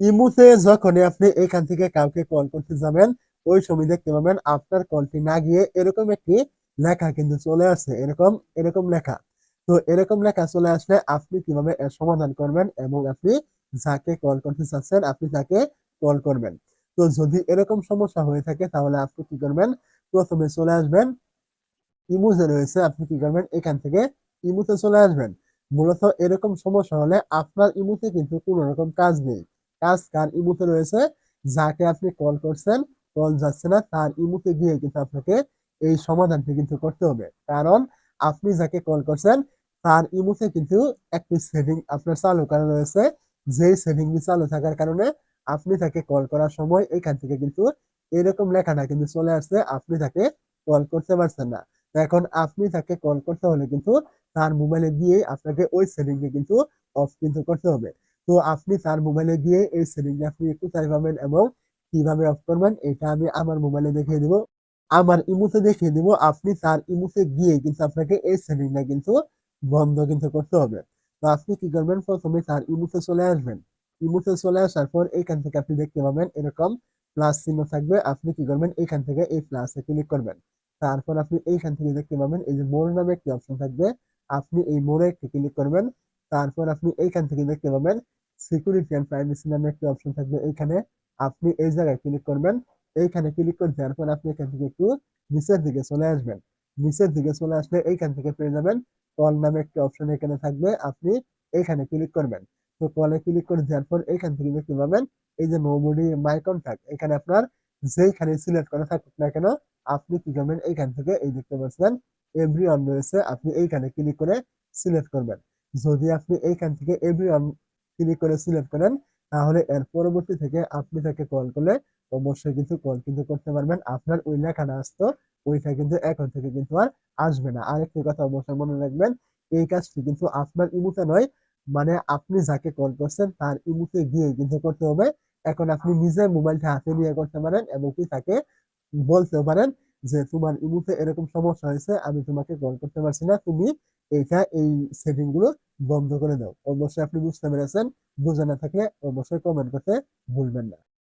ইমুতে যখন আপনি এখান থেকে কাউকে কল করতে যাবেন, ওই সময় দেখতে পাবেন আপনার কলটি না গিয়ে এরকম একটি লেখা কিন্তু চলে আসছে। এরকম এরকম লেখা। তো এরকম লেখা চলে আসলে আপনি কীভাবে এর সমাধান করবেন এবং আপনি যাকে কল করতে চাচ্ছেন, আপনি তাকে কল করবেন। তো যদি এরকম সমস্যা হয়ে থাকে তাহলে আপনি কি করবেন? প্রথমে চলে আসবেন। ইমুতে রয়েছে, আপনি কি করবেন? এখান থেকে ইমুতে চলে আসবেন। মূলত এরকম সমস্যা হলে আপনার ইমুতে কিন্তু কোনো রকম কাজ নেই। কাজ কার ইমুতে রয়েছে, যাকে আপনি কল করছেন কল যাচ্ছে না, তার ইমুতে গিয়ে কিন্তু আপনাকে এই সমাধানটি কিন্তু করতে হবে। কারণ আপনি যাকে কল করছেন, তার ইমুতে কিন্তু একটি সেটিং আপনার চালু করা রয়েছে। যেই সেটিংটি চালু থাকার কারণে আপনি তাকে কল করার সময় এখান থেকে কিন্তু এরকম লেখাটা কিন্তু চলে আসছে, আপনি তাকে কল করতে পারছেন না। এখন আপনি তাকে কল করতে হলে কিন্তু তার মোবাইলে গিয়ে আপনাকে ওই সেটিংটি কিন্তু অফ কিন্তু করতে হবে। তো আপনি তার মোবাইলে গিয়ে এই সেটিংটি আপনি কোথায় পাবেন এবং কীভাবে অফ করবেন, এটা আমি আমার মোবাইলে দেখিয়ে দিব। আমার ইমুতে দেখিয়ে দিব, আপনি তার ইমুতে গিয়ে কিন্তু আপনাকে এই সেটিংটা কিন্তু বন্ধ কিন্তু করতে হবে। তো আপনি কি করবেন? প্রথমে তার ইমুতে চলে আসবেন। ইমুতে চলে আসার পর এইখান থেকে আপনি দেখতে পাবেন এরকম প্লাস চিহ্ন থাকবে। আপনি কি করবেন? এইখান থেকে এই প্লাসে ক্লিক করবেন। তারপর আপনি এইখান থেকে দেখতে পাবেন এই যে মোর নামে একটি অপশন থাকবে। আপনি এই মোড়ে একটি ক্লিক করবেন। তারপর আপনি এইখান থেকে দেখতে পাবেন সিকিউরিটি অ্যান্ড প্রাইভেসি নামে একটি অপশন থাকবে এইখানে। আপনি এই জায়গায় ক্লিক করবেন। এইখানে ক্লিক করে দেওয়ার পর আপনি এখান থেকে একটু নিচের দিকে চলে আসবেন। নিচের দিকে চলে আসলে এইখান থেকে পেয়ে যাবেন কল নামে একটি অপশন এখানে থাকবে। আপনি এইখানে ক্লিক করবেন। তো কলে ক্লিক করে দেওয়ার পর এইখান থেকে দেখতে পাবেন এই যে নোবডি মাই কন্ট্যাক্ট এখানে আপনার যেইখানে সিলেক্ট করা থাকুক না কেন, আপনি কি করবেন? এইখান থেকে এই দেখতে পাচ্ছেন এভরি অন রয়েছে। আপনি এইখানে ক্লিক করে সিলেক্ট করবেন। যদি আপনি এইখান থেকে এভরি অন ক্লিক করে সিলেক্ট করেন, তাহলে এর পরবর্তী থেকে আপনি তাকে কল করলে অবশ্যই কিন্তু কল কিন্তু করতে পারবেন। আপনার ওই লেখাটা আসতো ওইটা কিন্তু এখন থেকে কিন্তু আর আসবে না। আরেকটি কথা অবশ্যই মনে রাখবেন, এই কাজটি কিন্তু আপনার ইমুতে নয় মানে আপনি যাকে কল করছেন তার ইমুতে গিয়ে কিন্তু করতে হবে। এখন আপনি নিজে মোবাইলটা হাতে নিয়ে করতে পারেন এবং কি তাকে বলতেও পারেন যে তোমার ইমুতে এরকম সমস্যা হয়েছে, আমি তোমাকে কল করতে পারছি না। তুমি এটা এই সেটিংগুলো বন্ধ করে দাও। অবশ্যই আপনি বুঝতে পেরেছেন। বুঝে না থাকলে অবশ্যই কমেন্ট করতে ভুলবেন না।